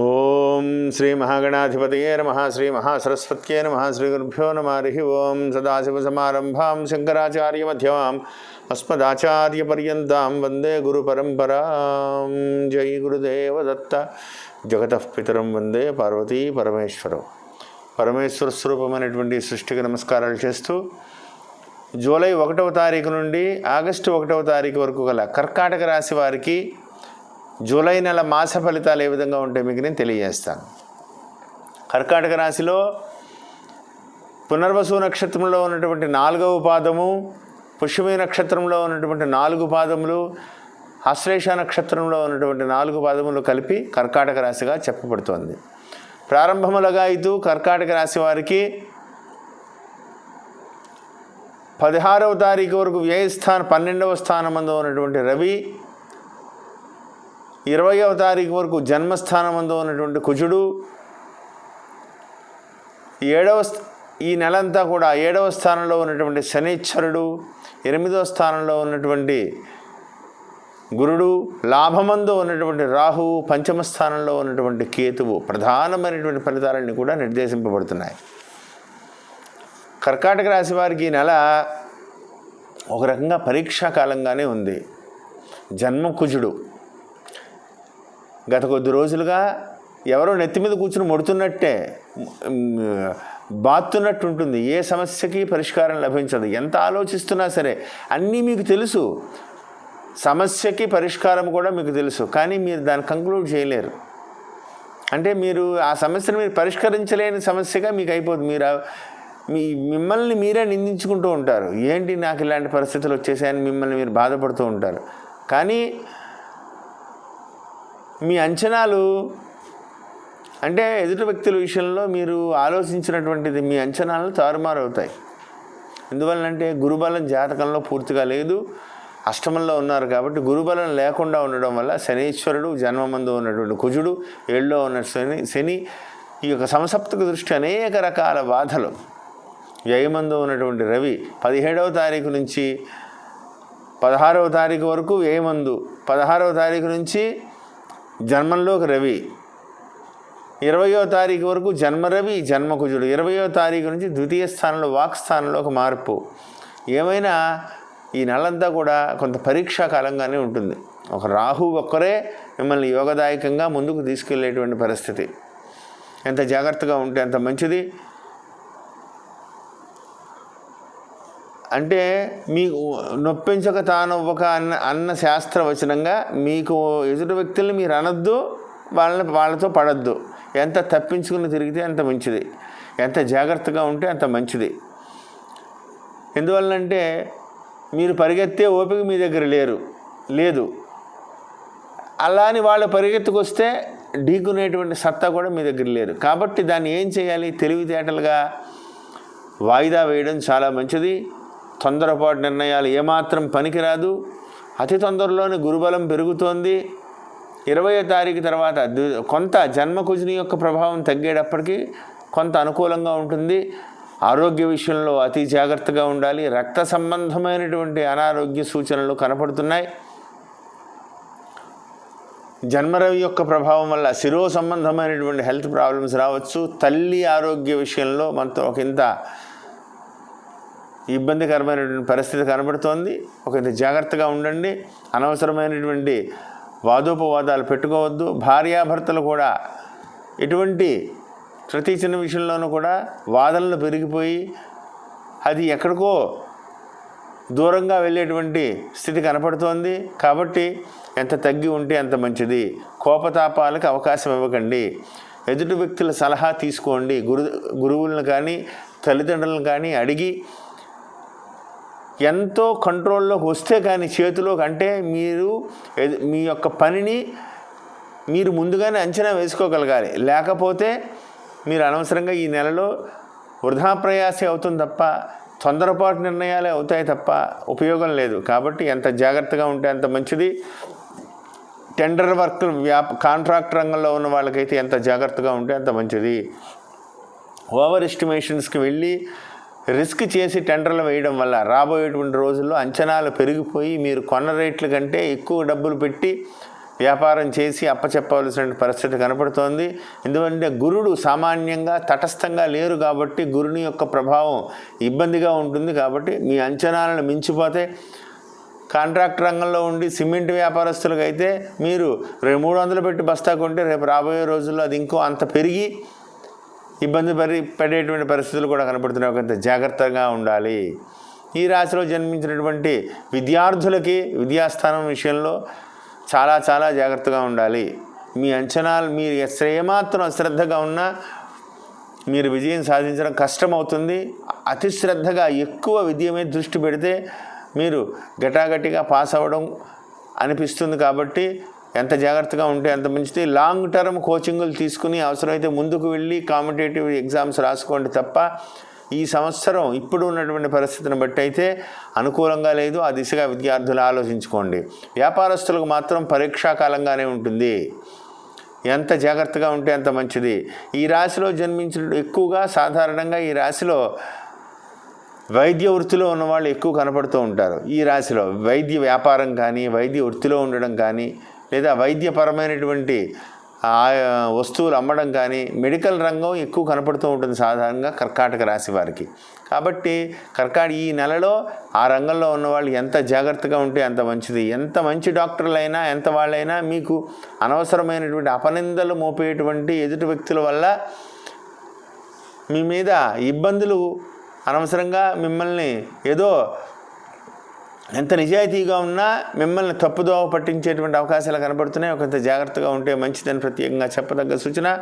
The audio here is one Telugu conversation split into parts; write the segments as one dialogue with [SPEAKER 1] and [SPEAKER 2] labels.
[SPEAKER 1] ఓం శ్రీ మహాగణాధిపతయే నమ శ్రీ మహాసరస్వత్యే నమ శ్రీ గురుభ్యో నమ హరి ఓం సదాశివసమారంభాం శంకరాచార్యమధ్యమాం అస్మదాచార్యపర్యంతం వందే గురు గురుపరంపరాం జై గురుదేవ దత్త. జగతః పితరం వందే పార్వతీ పరమేశ్వరం. పరమేశ్వర స్వరూపమైనటువంటి సృష్టికి నమస్కారాలు చేస్తూ జూలై ఒకటవ తారీఖు నుండి ఆగస్టు ఒకటవ తారీఖు వరకు గల కర్కాటక రాశి వారికి జూలై నెల మాస ఫలితాలు ఏ విధంగా ఉంటాయి మీకు నేను తెలియజేస్తాను. కర్కాటక రాశిలో పునర్వసు నక్షత్రంలో ఉన్నటువంటి నాలుగవ పాదము పుష్యమి నక్షత్రంలో ఉన్నటువంటి నాలుగు పాదములు ఆశ్లేష నక్షత్రంలో ఉన్నటువంటి నాలుగు పాదములు కలిపి కర్కాటక రాశిగా చెప్పబడుతోంది. ప్రారంభములుగా ఇదు కర్కాటక రాశి వారికి పదహారవ తారీఖు వరకు వ్యయస్థానం పన్నెండవ స్థానం ఉన్నటువంటి రవి ఇరవయవ తారీఖు వరకు జన్మస్థానమందు ఉన్నటువంటి కుజుడు ఏడవ ఈ నెలంతా కూడా ఏడవ స్థానంలో ఉన్నటువంటి శనిశ్వరుడు ఎనిమిదవ స్థానంలో ఉన్నటువంటి గురుడు లాభమందు ఉన్నటువంటి రాహువు పంచమ స్థానంలో ఉన్నటువంటి కేతువు ప్రధానమైనటువంటి ఫలితాలన్నీ కూడా నిర్దేశింపబడుతున్నాయి. కర్కాటక రాశి వారికి ఈ నెల ఒక రకంగా పరీక్షా కాలంగానే ఉంది. జన్మ కుజుడు గత కొద్ది రోజులుగా ఎవరో నెత్తి మీద కూర్చుని మొడుతున్నట్టే బాత్తున్నట్టు బాతున్నట్టు ఉంటుంది. ఏ సమస్యకి పరిష్కారం లభించదు. ఎంత ఆలోచిస్తున్నా సరే అన్నీ మీకు తెలుసు. సమస్యకి పరిష్కారం కూడా మీకు తెలుసు. కానీ మీరు దాన్ని కంక్లూడ్ చేయలేరు. అంటే మీరు ఆ సమస్యను మీరు పరిష్కరించలేని సమస్యగా మీకు అయిపోతుంది మీరు మీ మిమ్మల్ని మీరే నిందించుకుంటూ ఉంటారు. ఏంటి నాకు ఇలాంటి పరిస్థితులు వచ్చేసాయని మిమ్మల్ని మీరు బాధపడుతూ ఉంటారు. కానీ మీ అంచనాలు అంటే ఎదుటి వ్యక్తుల విషయంలో మీరు ఆలోచించినటువంటిది మీ అంచనాలు తారుమారు అవుతాయి ఎందువల్లంటే గురుబలం జాతకంలో పూర్తిగా లేదు. అష్టమంలో ఉన్నారు కాబట్టి గురుబలం లేకుండా ఉండడం వల్ల శనీశ్వరుడు జన్మమందు ఉన్నటువంటి కుజుడు ఏళ్ళలో ఉన్న శని శని ఈ యొక్క సంసప్తక దృష్టి అనేక రకాల బాధలు. వ్యయమందు ఉన్నటువంటి రవి పదిహేడవ తారీఖు నుంచి పదహారవ తారీఖు వరకు వ్యయమందు పదహారవ తారీఖు నుంచి జన్మంలోకి రవి. ఇరవయో తారీఖు వరకు జన్మరవి జన్మకుజుడు ఇరవయో తారీఖు నుంచి ద్వితీయ స్థానంలో వాక్ స్థానంలో ఒక మార్పు. ఏమైనా ఈ నెలంతా కూడా కొంత పరీక్షా కాలంగానే ఉంటుంది. ఒక రాహు ఒక్కరే మిమ్మల్ని యోగదాయకంగా ముందుకు తీసుకెళ్ళేటువంటి పరిస్థితి. ఎంత జాగ్రత్తగా ఉంటే అంత మంచిది. అంటే మీకు నొప్పించక తానవ్వక అన్న అన్న శాస్త్రవచనంగా మీకు ఎదుటి వ్యక్తుల్ని మీరు అనొద్దు వాళ్ళని వాళ్ళతో పడద్దు. ఎంత తప్పించుకుని తిరిగితే అంత మంచిది. ఎంత జాగ్రత్తగా ఉంటే అంత మంచిది. ఎందువల్లంటే మీరు పరిగెత్తే ఓపిక మీ దగ్గర లేరు లేదు. అలా అని వాళ్ళు పరిగెత్తుకొస్తే ఢీకునేటువంటి సత్తా కూడా మీ దగ్గర లేరు కాబట్టి దాన్ని ఏం చేయాలి? తెలివితేటలుగా వాయిదా వేయడం చాలా మంచిది. తొందరపాటు నిర్ణయాలు ఏమాత్రం పనికిరాదు. అతి తొందరలోనే గురుబలం పెరుగుతోంది. ఇరవయో తారీఖు తర్వాత కొంత జన్మకుజుని యొక్క ప్రభావం తగ్గేటప్పటికీ కొంత అనుకూలంగా ఉంటుంది. ఆరోగ్య విషయంలో అతి జాగ్రత్తగా ఉండాలి. రక్త సంబంధమైనటువంటి అనారోగ్య సూచనలు కనపడుతున్నాయి. జన్మరవి యొక్క ప్రభావం వల్ల శిరో సంబంధమైనటువంటి హెల్త్ ప్రాబ్లమ్స్ రావచ్చు. తల్లి ఆరోగ్య విషయంలో మనతో ఒక ఇంత ఇబ్బందికరమైనటువంటి పరిస్థితి కనబడుతోంది. ఒక జాగ్రత్తగా ఉండండి. అనవసరమైనటువంటి వాదోపవాదాలు పెట్టుకోవద్దు. భార్యాభర్తలు కూడా ఎటువంటి ప్రతి చిన్న విషయంలోనూ కూడా వాదనలు పెరిగిపోయి అది ఎక్కడికో దూరంగా వెళ్ళేటువంటి స్థితి కనపడుతోంది. కాబట్టి ఎంత తగ్గి ఉంటే అంత మంచిది. కోపతాపాలకు అవకాశం ఇవ్వకండి. ఎదుటి వ్యక్తుల సలహా తీసుకోండి. గురు గురువులను కానీ తల్లిదండ్రులను కానీ అడిగి ఎంతో కంట్రోల్లోకి వస్తే కానీ చేతిలోకి అంటే మీరు మీ యొక్క పనిని మీరు ముందుగానే అంచనా వేసుకోగలగాలి. లేకపోతే మీరు అనవసరంగా ఈ నెలలో వృధా ప్రయాసే అవుతుంది తప్ప తొందరపాటు నిర్ణయాలే అవుతాయి తప్ప ఉపయోగం లేదు. కాబట్టి ఎంత జాగ్రత్తగా ఉంటే అంత మంచిది. టెండర్ వర్క్ వ్యాప కాంట్రాక్ట్ రంగంలో ఉన్న వాళ్ళకైతే ఎంత జాగ్రత్తగా ఉంటే అంత మంచిది. ఓవర్ ఎస్టిమేషన్స్కి వెళ్ళి రిస్క్ చేసి టెండర్లు వేయడం వల్ల రాబోయేటువంటి రోజుల్లో అంచనాలు పెరిగిపోయి మీరు కొన్న రేట్ల కంటే ఎక్కువ డబ్బులు పెట్టి వ్యాపారం చేసి అప్పచెప్పవలసిన పరిస్థితి కనపడుతోంది. ఎందుకంటే గురుడు సామాన్యంగా తటస్థంగా లేరు కాబట్టి గురుని యొక్క ప్రభావం ఇబ్బందిగా ఉంటుంది కాబట్టి మీ అంచనాలను మించిపోతే కాంట్రాక్ట్ రంగంలో ఉండి సిమెంట్ వ్యాపారస్తులకైతే మీరు రెండు మూడు వందలు పెట్టి బస్తా కొంటే రేపు రాబోయే రోజుల్లో అది ఇంకో అంత పెరిగి ఇబ్బంది పడి పడేటువంటి పరిస్థితులు కూడా కనపడుతున్నాయి. కొంత జాగ్రత్తగా ఉండాలి. ఈ రాశిలో జన్మించినటువంటి విద్యార్థులకి విద్యాస్థానం విషయంలో చాలా చాలా జాగ్రత్తగా ఉండాలి. మీ అంచనాలు మీరు ఏమాత్రం అశ్రద్ధగా ఉన్నా మీరు విజయం సాధించడం కష్టమవుతుంది. అతి శ్రద్ధగా ఎక్కువ విద్య మీద దృష్టి పెడితే మీరు గటాగటిగా పాస్ అవ్వడం అనిపిస్తుంది కాబట్టి ఎంత జాగ్రత్తగా ఉంటే అంత మంచిది. లాంగ్ టర్మ్ కోచింగులు తీసుకుని అవసరమైతే ముందుకు వెళ్ళి కాంపిటేటివ్ ఎగ్జామ్స్ రాసుకోండి తప్ప ఈ సంవత్సరం ఇప్పుడు ఉన్నటువంటి పరిస్థితిని బట్టి అయితే అనుకూలంగా లేదు. ఆ దిశగా విద్యార్థులు ఆలోచించుకోండి. వ్యాపారస్తులకు మాత్రం పరీక్షాకాలంగానే ఉంటుంది. ఎంత జాగ్రత్తగా ఉంటే అంత మంచిది. ఈ రాశిలో జన్మించిన ఎక్కువగా సాధారణంగా ఈ రాశిలో వైద్య వృత్తిలో ఉన్న వాళ్ళు ఎక్కువ కనపడుతూ ఉంటారు. ఈ రాశిలో వైద్య వ్యాపారం కానీ వైద్య వృత్తిలో ఉండడం కానీ లేదా వైద్యపరమైనటువంటి వస్తువులు అమ్మడం కానీ మెడికల్ రంగం ఎక్కువ కనపడుతూ ఉంటుంది సాధారణంగా కర్కాటక రాశి వారికి. కాబట్టి కర్కాట ఈ నెలలో ఆ రంగంలో ఉన్నవాళ్ళు ఎంత జాగ్రత్తగా ఉంటే అంత మంచిది. ఎంత మంచి డాక్టర్లైనా ఎంత వాళ్ళైనా మీకు అనవసరమైనటువంటి అపనిందలు మోపేటువంటి ఎదుటి వ్యక్తుల వల్ల మీ మీద ఇబ్బందులు అనవసరంగా మిమ్మల్ని ఏదో ఎంత నిజాయితీగా ఉన్నా మిమ్మల్ని తప్పుదోవ పట్టించేటువంటి అవకాశాలు కనబడుతున్నాయి. కొంత జాగ్రత్తగా ఉంటే మంచిదని ప్రత్యేకంగా చెప్పదగ్గ సూచన.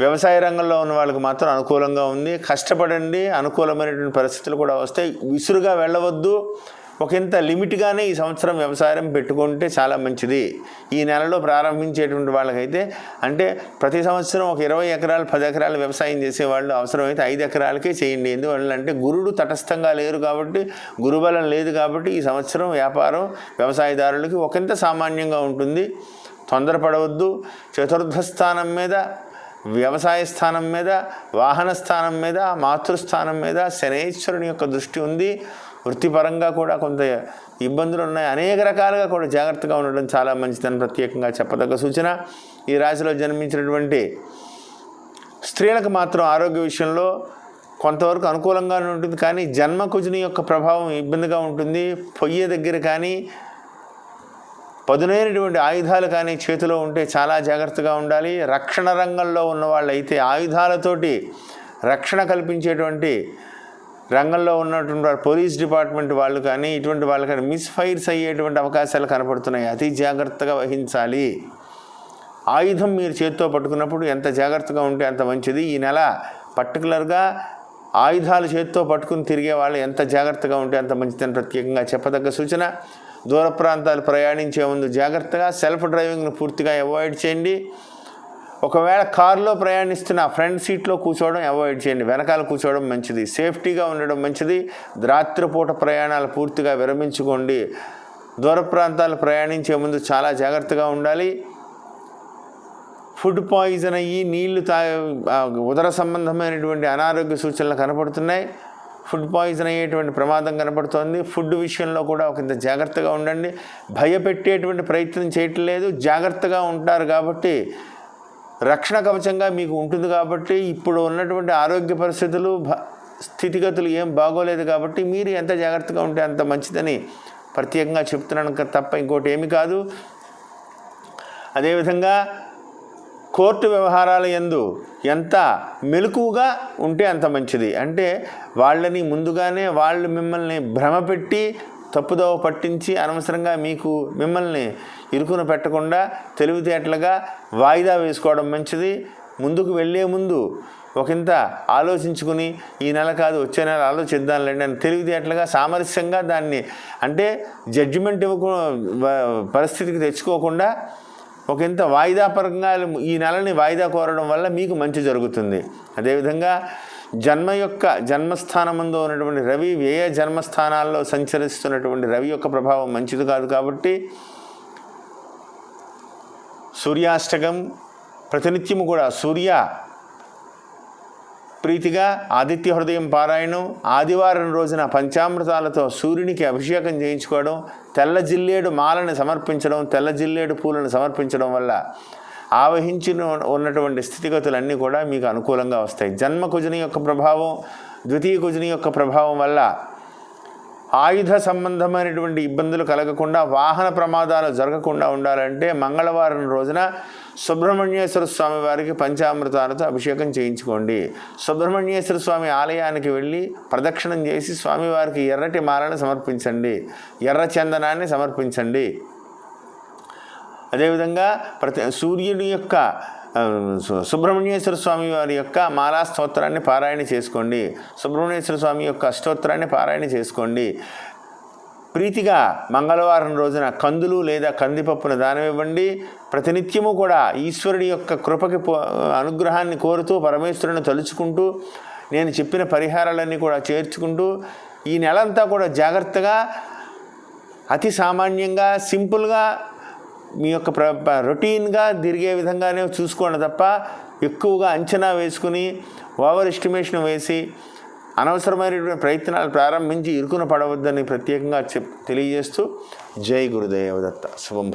[SPEAKER 1] వ్యవసాయ రంగంలో ఉన్న వాళ్ళకి మాత్రం అనుకూలంగా ఉంది. కష్టపడండి అనుకూలమైనటువంటి పరిస్థితులు కూడా వస్తాయి. విసురుగా వెళ్ళవద్దు. ఒకంత లిమిట్గానే ఈ సంవత్సరం వ్యవసాయం పెట్టుకుంటే చాలా మంచిది. ఈ నెలలో ప్రారంభించేటువంటి వాళ్ళకైతే అంటే ప్రతి సంవత్సరం ఒక ఇరవై ఎకరాలు పది ఎకరాలు వ్యవసాయం చేసేవాళ్ళు అవసరమైతే ఐదు ఎకరాలకే చేయండి. ఎందువల్ల అంటే గురుడు తటస్థంగా లేరు కాబట్టి గురుబలం లేదు కాబట్టి ఈ సంవత్సరం వ్యాపారం వ్యవసాయదారులకి ఒకంత సామాన్యంగా ఉంటుంది. తొందరపడవద్దు. చతుర్థ స్థానం మీద వ్యవసాయ స్థానం మీద వాహన స్థానం మీద మాతృస్థానం మీద శనేశ్వరుని యొక్క దృష్టి ఉంది. వృత్తిపరంగా కూడా కొంత ఇబ్బందులు ఉన్నాయి. అనేక రకాలుగా కూడా జాగ్రత్తగా ఉండడం చాలా మంచిదని ప్రత్యేకంగా చెప్పదగ్గ సూచన. ఈ రాశిలో జన్మించినటువంటి స్త్రీలకు మాత్రం ఆరోగ్య విషయంలో కొంతవరకు అనుకూలంగానే ఉంటుంది. కానీ జన్మకుజుని యొక్క ప్రభావం ఇబ్బందిగా ఉంటుంది. పొయ్యి దగ్గర కానీ పదునైనటువంటి ఆయుధాలు కానీ చేతిలో ఉంటే చాలా జాగ్రత్తగా ఉండాలి. రక్షణ రంగంలో ఉన్న వాళ్ళైతే ఆయుధాలతోటి రక్షణ కల్పించేటువంటి రంగంలో ఉన్నటువంటి పోలీస్ డిపార్ట్మెంట్ వాళ్ళు కానీ ఇటువంటి వాళ్ళు కానీ మిస్ఫైర్స్ అయ్యేటువంటి అవకాశాలు కనపడుతున్నాయి. అతి జాగ్రత్తగా వహించాలి. ఆయుధం మీరు చేతితో పట్టుకున్నప్పుడు ఎంత జాగ్రత్తగా ఉంటే అంత మంచిది. ఈ నెల పర్టికులర్గా ఆయుధాలు చేతితో పట్టుకుని తిరిగే వాళ్ళు ఎంత జాగ్రత్తగా ఉంటే అంత మంచిదని ప్రత్యేకంగా చెప్పదగ్గ సూచన. దూర ప్రాంతాలు ప్రయాణించే ముందు జాగ్రత్తగా సెల్ఫ్ డ్రైవింగ్ను పూర్తిగా అవాయిడ్ చేయండి. ఒకవేళ కారులో ప్రయాణిస్తున్న ఫ్రంట్ సీట్లో కూర్చోవడం అవాయిడ్ చేయండి. వెనకాల కూర్చోవడం మంచిది. సేఫ్టీగా ఉండడం మంచిది. రాత్రిపూట ప్రయాణాలు పూర్తిగా విరమించుకోండి. దూర ప్రాంతాలు ప్రయాణించే ముందు చాలా జాగ్రత్తగా ఉండాలి. ఫుడ్ పాయిజన్ అయ్యి నీళ్ళు తా ఉదర సంబంధమైనటువంటి అనారోగ్య సూచనలు కనపడుతున్నాయి. ఫుడ్ పాయిజన్ అయ్యేటువంటి ప్రమాదం కనపడుతోంది. ఫుడ్ విషయంలో కూడా ఒకంత జాగ్రత్తగా ఉండండి. భయపెట్టేటువంటి ప్రయత్నం చేయట్లేదు. జాగ్రత్తగా ఉంటారు కాబట్టి రక్షణ కవచంగా మీకు ఉంటుంది కాబట్టి ఇప్పుడు ఉన్నటువంటి ఆరోగ్య పరిస్థితులు భ- స్థితిగతులు ఏం బాగోలేదు కాబట్టి మీరు ఎంత జాగ్రత్తగా ఉంటే అంత మంచిదని ప్రత్యేకంగా చెప్తున్నాను తప్ప ఇంకోటి ఏమి కాదు. అదేవిధంగా కోర్టు వ్యవహారాల యందు ఎంత మెలకువగా ఉంటే అంత మంచిది. అంటే వాళ్ళని ముందుగానే వాళ్ళు మిమ్మల్ని భ్రమపెట్టి తప్పుదోవ పట్టించి అనవసరంగా మీకు మిమ్మల్ని ఇరుకున పెట్టకుండా తెలివితేటలుగా వాయిదా వేసుకోవడం మంచిది. ముందుకు వెళ్ళే ముందు ఒకంత ఆలోచించుకుని ఈ నెల కాదు వచ్చే నెల ఆలోచిద్దాంలేండి అని తెలివితేటలుగా సామరస్యంగా దాన్ని అంటే జడ్జిమెంట్ ఇవ్వకు పరిస్థితికి తెచ్చుకోకుండా ఒకంత వాయిదాపరంగా ఈ నెలని వాయిదా కోరడం వల్ల మీకు మంచి జరుగుతుంది. అదేవిధంగా జన్మ యొక్క జన్మస్థానమందు ఉన్నటువంటి రవి వ్యయ జన్మస్థానాల్లో సంచరిస్తున్నటువంటి రవి యొక్క ప్రభావం మంచిది కాదు కాబట్టి సూర్యాష్టకం ప్రతినిత్యము కూడా సూర్య ప్రీతిగా ఆదిత్య హృదయం పారాయణం ఆదివారం రోజున పంచామృతాలతో సూర్యునికి అభిషేకం చేయించుకోవడం తెల్ల జిల్లేడు మాలను సమర్పించడం తెల్ల జిల్లేడు పూలను సమర్పించడం వల్ల ఆవహించిన ఉన్నటువంటి స్థితిగతులన్నీ కూడా మీకు అనుకూలంగా వస్తాయి. జన్మ కుజుని యొక్క ప్రభావం ద్వితీయ కుజుని యొక్క ప్రభావం వల్ల ఆయుధ సంబంధమైనటువంటి ఇబ్బందులు కలగకుండా వాహన ప్రమాదాలు జరగకుండా ఉండాలంటే మంగళవారం రోజున సుబ్రహ్మణ్యేశ్వర స్వామి వారికి పంచామృతాలతో అభిషేకం చేయించుకోండి. సుబ్రహ్మణ్యేశ్వర స్వామి ఆలయానికి వెళ్ళి ప్రదక్షిణం చేసి స్వామివారికి ఎర్రటి మాలను సమర్పించండి. ఎర్ర చందనాన్ని సమర్పించండి. అదేవిధంగా ప్రతి సూర్యుని యొక్క సుబ్రహ్మణ్యేశ్వర స్వామి వారి యొక్క మాలా స్తోత్రాన్ని పారాయణ చేసుకోండి. సుబ్రహ్మణ్యేశ్వర స్వామి యొక్క అష్టోత్తరాన్ని పారాయణ చేసుకోండి. ప్రీతిగా మంగళవారం రోజున కందులు లేదా కందిపప్పును దానమివ్వండి. ప్రతినిత్యము కూడా ఈశ్వరుడి యొక్క కృపకి పో- అనుగ్రహాన్ని కోరుతూ పరమేశ్వరుని తలుచుకుంటూ నేను చెప్పిన పరిహారాలన్నీ కూడా చేర్చుకుంటూ ఈ నెలంతా కూడా జాగ్రత్తగా అతి సామాన్యంగా సింపుల్గా మీ యొక్క ప్ర రొటీన్గా తిరిగే విధంగానే చూసుకోండి తప్ప ఎక్కువగా అంచనా వేసుకుని ఓవర్ ఎస్టిమేషన్ వేసి అనవసరమైనటువంటి ప్రయత్నాలు ప్రారంభించి ఇరుకున పడవద్దని ప్రత్యేకంగా చెప్ తెలియజేస్తూ జై గురుదేవదత్త. శుభం